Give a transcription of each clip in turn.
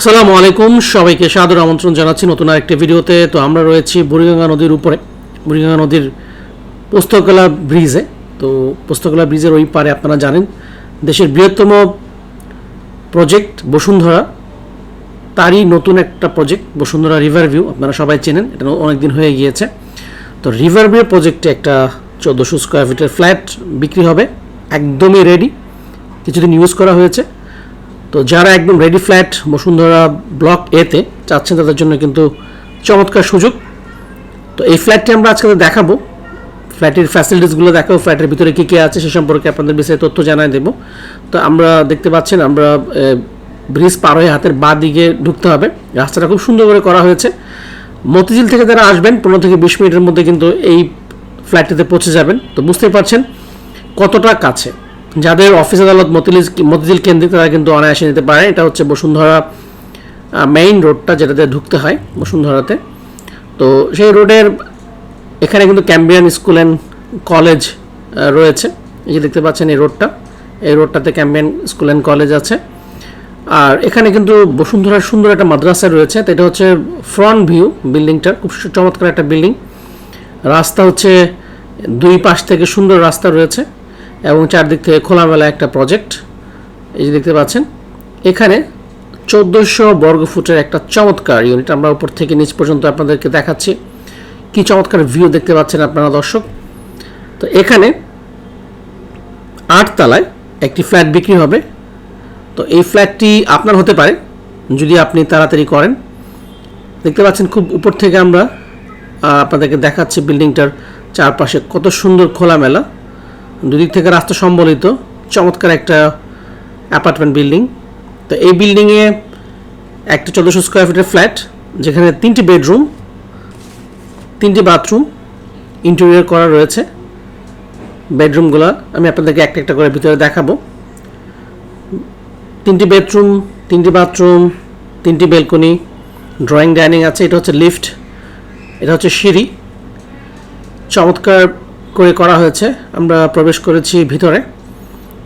আসসালামু আলাইকুম, সবাইকে সাদর আমন্ত্রণ জানাচ্ছি নতুন আরেকটি ভিডিওতে। তো আমরা রয়েছি বুড়িগঙ্গা নদীর উপরে। বুড়িগঙ্গা নদীর পুস্তকলা ব্রিজে। তো পুস্তকলা ব্রিজের ওই পারে আপনারা জানেন, দেশের বৃহত্তম প্রজেক্ট বসুন্ধরা। তারই নতুন একটা প্রজেক্ট, বসুন্ধরা রিভার ভিউ, আপনারা সবাই চেনেন, এটা অনেক দিন হয়ে গিয়েছে। তো রিভার ভিউ প্রজেক্টে একটা চোদ্দোশো স্কোয়ার ফিটের ফ্ল্যাট বিক্রি হবে, একদমই রেডি কিছুদিন ইউজ করা হয়েছে। তো যারা একদম রেডি ফ্ল্যাট বসুন্ধরা ব্লক এতে চাচ্ছেন তাদের জন্য কিন্তু চমৎকার সুযোগ। তো এই ফ্ল্যাটটি আমরা আজকে দেখাবো। ফ্ল্যাটের ফ্যাসিলিটিসগুলো দেখাবো ফ্ল্যাটের ভিতরে কী কী আছে সে সম্পর্কে আপনাদের বিষয়ে তথ্য জানাই দেবো। তো আমরা দেখতে পাচ্ছেন, আমরা ব্রিজ পার হয়ে হাতের বা দিকে ঢুকতে হবে। রাস্তাটা খুব সুন্দর করে করা হয়েছে। মতিঝিল থেকে যারা আসবেন, পনেরো থেকে বিশ মিনিটের মধ্যে কিন্তু এই ফ্ল্যাটটিতে পৌঁছে যাবেন। তো বুঝতেই পারছেন কতটা কাছে। যাদের অফিস আদালত মতিলিজ মতিঝিল কেন্দ্রিক, তারা কিন্তু অনায়াসে নিতে পারে। এটা হচ্ছে বসুন্ধরা মেইন রোডটা যেটাতে ঢুকতে হয় বসুন্ধরাতে। তো সেই রোডের এখানে কিন্তু ক্যাম্বিয়ান স্কুল অ্যান্ড কলেজ রয়েছে। এই যে দেখতে পাচ্ছেন এই রোডটা। এই রোডটাতে ক্যাম্বিয়ান স্কুল অ্যান্ড কলেজ আছে। আর এখানে কিন্তু বসুন্ধরার সুন্দর একটা মাদ্রাসা রয়েছে। তো এটা হচ্ছে ফ্রন্ট ভিউ বিল্ডিংটার। খুব চমৎকার একটা বিল্ডিং। রাস্তা হচ্ছে দুই পাশ থেকে সুন্দর রাস্তা রয়েছে। এবং চারদিক থেকে খোলামেলা একটা প্রজেক্ট এই যে দেখতে পাচ্ছেন। এখানে চোদ্দোশো বর্গ ফুটের একটা চমৎকার ইউনিট আমরা উপর থেকে নিচ পর্যন্ত আপনাদেরকে দেখাচ্ছি। কি চমৎকার ভিউ দেখতে পাচ্ছেন আপনারা দর্শক? তো এখানে আটতলায় একটি ফ্ল্যাট বিক্রি হবে। তো এই ফ্ল্যাটটি আপনার হতে পারে, যদি আপনি তাড়াতাড়ি করেন। দেখতে পাচ্ছেন খুব উপর থেকে আমরা আপনাদেরকে দেখাচ্ছি বিল্ডিংটার চারপাশে কত সুন্দর খোলামেলা। দুদিক থেকে রাস্তা সম্বলিত, চমৎকার একটা অ্যাপার্টমেন্ট বিল্ডিং তো এই বিল্ডিংয়ে একটা চোদ্দোশো স্কোয়ার ফিটের ফ্ল্যাট যেখানে তিনটি বেডরুম তিনটি বাথরুম ইন্টেরিয়র করা রয়েছে। বেডরুমগুলো আমি আপনাদেরকে একটা একটা করে ভিতরে দেখাবো। তিনটি বেডরুম তিনটি বাথরুম তিনটি বেলকনি ড্রয়িং ডাইনিং আছে, এটা হচ্ছে লিফট এটা হচ্ছে সিঁড়ি। চমৎকার করে করা হয়েছে। আমরা প্রবেশ করেছি ভিতরে,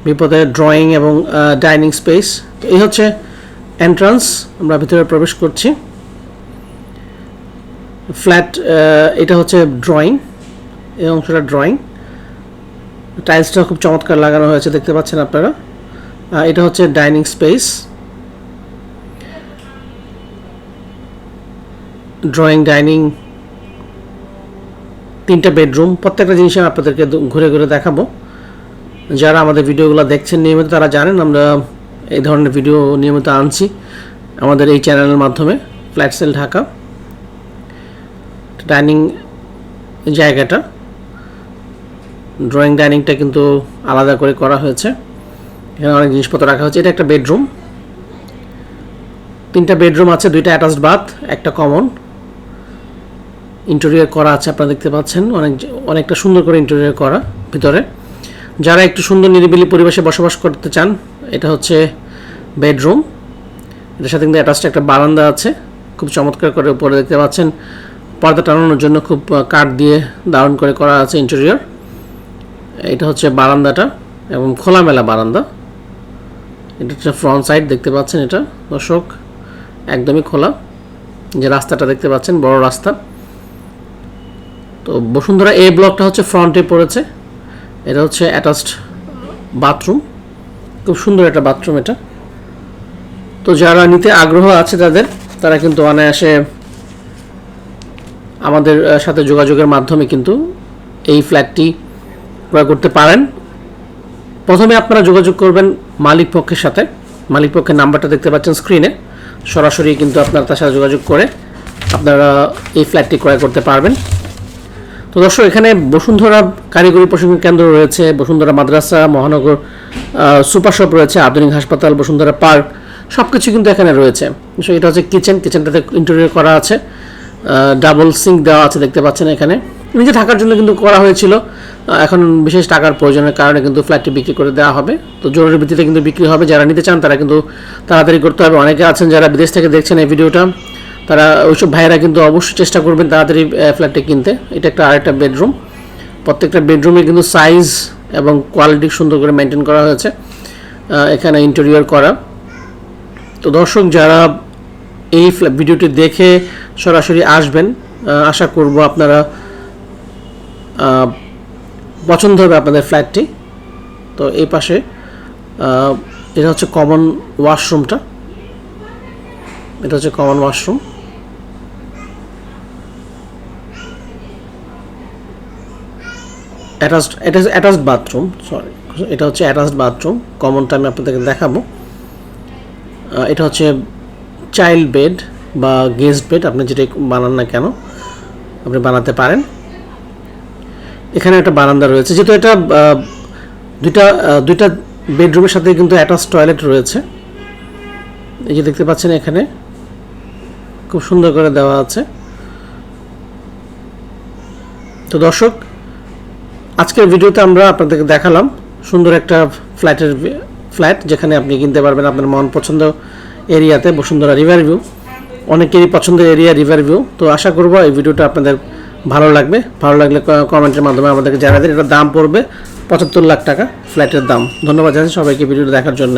বিপদে ড্রয়িং এবং ডাইনিং স্পেস এই হচ্ছে এন্ট্রান্স আমরা ভিতরে প্রবেশ করছি। ফ্ল্যাট এটা হচ্ছে ড্রয়িং এই অংশটা ড্রয়িং টাইলসটা খুব চমৎকার লাগানো হয়েছে, দেখতে পাচ্ছেন আপনারা। এটা হচ্ছে ডাইনিং স্পেস ড্রয়িং ডাইনিং তিনটা বেডরুম, প্রত্যেকটা জিনিস আমি আপনাদেরকে ঘুরে ঘুরে দেখাবো। যারা আমাদের ভিডিওগুলো দেখছেন, নিয়মিত তারা জানেন, আমরা এই ধরনের ভিডিও নিয়মিত আনছি আমাদের এই চ্যানেলের মাধ্যমে, ফ্ল্যাট সেল ঢাকা। ডাইনিং জায়গাটা, ড্রয়িং ডাইনিংটা কিন্তু আলাদা করে করা হয়েছে। এখানে অনেক জিনিসপত্র রাখা হয়েছে, এটা একটা বেডরুম। তিনটা বেডরুম আছে, দুইটা অ্যাটাচড বাথ, একটা কমন। ইন্টেরিয়র করা আছে আপনারা দেখতে পাচ্ছেন। অনেক অনেকটা সুন্দর করে ইন্টেরিয়র করা ভিতরে। যারা একটু সুন্দর নিরিবিলি পরিবেশে বসবাস করতে চান, এটা হচ্ছে বেডরুম এটার সাথে কিন্তু অ্যাটাচড একটা বারান্দা আছে। খুব চমৎকার করে উপরে দেখতে পাচ্ছেন। পর্দা টানানোর জন্য খুব কাঠ দিয়ে দারুণ করে করা আছে ইন্টেরিয়র এটা হচ্ছে বারান্দাটা এবং খোলামেলা বারান্দা। এটা হচ্ছে ফ্রন্ট সাইড দেখতে পাচ্ছেন এটা। দর্শক, একদমই খোলা। যে রাস্তাটা দেখতে পাচ্ছেন, বড় রাস্তা। তো বসুন্ধরা এ ব্লকটা হচ্ছে ফ্রন্টে পড়েছে। এটা হচ্ছে অ্যাটাচড বাথরুম খুব সুন্দর একটা বাথরুম এটা। তো যারা নিতে আগ্রহ আছে তাদের, তারা কিন্তু অনায়াসে আমাদের সাথে যোগাযোগের মাধ্যমে কিন্তু এই ফ্ল্যাটটি ক্রয় করতে পারেন। প্রথমে আপনারা যোগাযোগ করবেন মালিক পক্ষের সাথে। মালিক পক্ষের নাম্বারটা দেখতে পাচ্ছেন স্ক্রিনে সরাসরি কিন্তু আপনারা তার সাথে যোগাযোগ করে আপনারা এই ফ্ল্যাটটি ক্রয় করতে পারবেন। তো দর্শক, এখানে বসুন্ধরা কারিগরি প্রশিক্ষণ কেন্দ্র রয়েছে, বসুন্ধরা মাদ্রাসা, মহানগর সুপার শপ রয়েছে, আধুনিক হাসপাতাল, বসুন্ধরা পার্ক সব কিছু কিন্তু এখানে রয়েছে। এটা হচ্ছে কিচেন, কিচেনটাতে ইন্টেরিয়র করা আছে ডাবল সিঙ্ক দেওয়া আছে দেখতে পাচ্ছেন এখানে। নিজে থাকার জন্য কিন্তু করা হয়েছিল এখন বিশেষ টাকার প্রয়োজনের কারণে কিন্তু ফ্ল্যাটটি বিক্রি করে দেওয়া হবে। তো জরুরি ভিত্তিতে কিন্তু বিক্রি হবে, যারা নিতে চান তারা কিন্তু তাড়াতাড়ি করতে হবে। অনেকে আছেন যারা বিদেশ থেকে দেখছেন এই ভিডিওটা তারা ওইসব ভাইয়েরা কিন্তু অবশ্যই চেষ্টা করবেন তাড়াতাড়ি ফ্ল্যাটটি কিনতে। এটা একটা আরেকটা বেডরুম প্রত্যেকটা বেডরুমে কিন্তু সাইজ এবং কোয়ালিটি সুন্দর করে মেনটেন করা হয়েছে এখানে ইন্টেরিয়র করা। তো দর্শক, যারা এই ভিডিওটি দেখে সরাসরি আসবেন আশা করব আপনারা পছন্দ হবে আপনাদের ফ্ল্যাটটি তো এই পাশে এটা হচ্ছে কমন ওয়াশরুমটা এটা হচ্ছে কমন ওয়াশরুম অ্যাটাচড এটা অ্যাটাচড বাথরুম সরি এটা হচ্ছে অ্যাটাচড বাথরুম কমনটা আমি আপনাদেরকে দেখাবো। এটা হচ্ছে চাইল্ড বেড বা গেস্ট বেড আপনি যেটা বানান না কেন, আপনি বানাতে পারেন। এখানে একটা বারান্দা রয়েছে, যেহেতু এটা দুইটা দুইটা বেডরুমের সাথে কিন্তু অ্যাটাচ টয়লেট রয়েছে। এই যে দেখতে পাচ্ছেন এখানে, খুব সুন্দর করে দেওয়া আছে। তো দর্শক আজকের ভিডিওতে আমরা আপনাদেরকে দেখালাম সুন্দর একটা ফ্ল্যাটের ফ্ল্যাট যেখানে আপনি কিনতে পারবেন আপনার মন পছন্দ এরিয়াতে বসুন্ধরা রিভার ভিউ। অনেকেরই পছন্দের এরিয়া রিভার ভিউ। তো আশা করব এই ভিডিওটা আপনাদের ভালো লাগবে। ভালো লাগলে কমেন্টের মাধ্যমে আমাদেরকে জানাবেন। এটার দাম পড়বে পঁচাত্তর লাখ টাকা ফ্ল্যাটের দাম। ধন্যবাদ জানাচ্ছি সবাইকে ভিডিওটা দেখার জন্য।